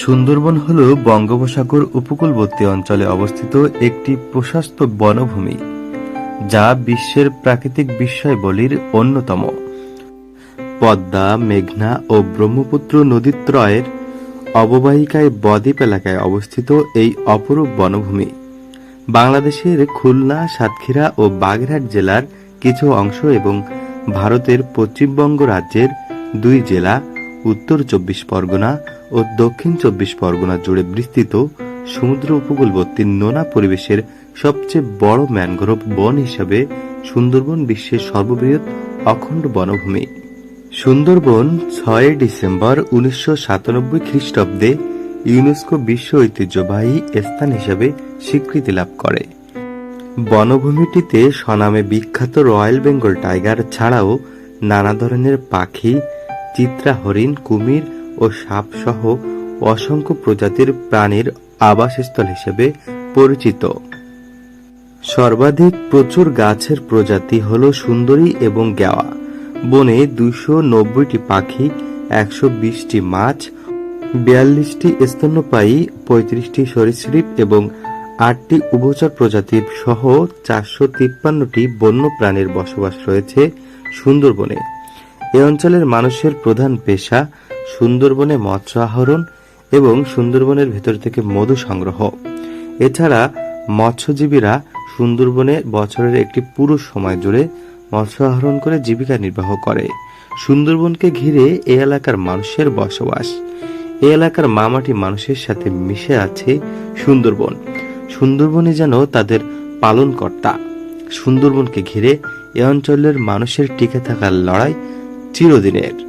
সুন্দরবন হল বঙ্গোপসাগর উপকূলবর্তী অঞ্চলে অবস্থিত একটি প্রশস্ত বনভূমি, যা বিশ্বের প্রাকৃতিক বিস্ময়বলীর অন্যতম। পদ্মা, মেঘনা ও ব্রহ্মপুত্র নদীত্রয়ের অববাহিকায় বদ্বীপ এলাকায় অবস্থিত এই অপরূপ বনভূমি, বাংলাদেশের খুলনা, সাতক্ষীরা ও বাগেরহাট জেলার কিছু অংশ এবং ভারতের পশ্চিমবঙ্গ রাজ্যের দুই জেলা, উত্তর চব্বিশ পরগনা ও দক্ষিণ চব্বিশ পরগনা জুড়ে বিস্তৃত সমুদ্র উপকূলবর্তী নোনা পরিবেশের সবচেয়ে বড় ম্যানগ্রোভ বন হিসাবে সুন্দরবন বিশ্বের সর্ববৃহৎ অখণ্ড বনভূমি। সুন্দরবন ছয় ডিসেম্বর উনিশশো সাতানব্বই খ্রিস্টাব্দে ইউনেস্কো বিশ্ব ঐতিহ্যবাহী স্থান হিসাবে স্বীকৃতি লাভ করে। বনভূমিটিতে স্বনামে বিখ্যাত রয়্যাল বেঙ্গল টাইগার ছাড়াও নানা ধরনের পাখি চিত্রা হরিণ কুমির ও সাপ সহ অসংখ্য প্রজাতির প্রাণীর আবাসস্থল হিসেবে পরিচিত। সর্বাধিক প্রচুর গাছের প্রজাতি হল সুন্দরী এবং গেওয়া। বনে দুইশো নব্বইটি পাখি, একশো বিশটি মাছ, বিয়াল্লিশটি স্তন্যপায়ী, পঁয়ত্রিশটি সরীসৃপ এবং আটটি উভচর প্রজাতির সহ চারশো তিপ্পান্নটি বন্য প্রাণীর বসবাস রয়েছে সুন্দরবনে। এ অঞ্চলের মানুষের প্রধান পেশা সুন্দরবনে মৎস্য আহরণ এবং সুন্দরবনের ভেতর থেকে মধু সংগ্রহ। এছাড়া মৎস্যজীবীরা সুন্দরবনে বছরের একটি পুরো সময় জুড়ে মৎস্য আহরণ করে জীবিকা নির্বাহ করে। সুন্দরবনকে ঘিরে এ এলাকার মানুষের বসবাস। এ এলাকার মামাটি মানুষের সাথে মিশে আছে সুন্দরবন। সুন্দরবনই যেন তাদের পালনকর্তা। সুন্দরবনকে ঘিরে এ অঞ্চলের মানুষের টিকে থাকার লড়াই চিরদিনের।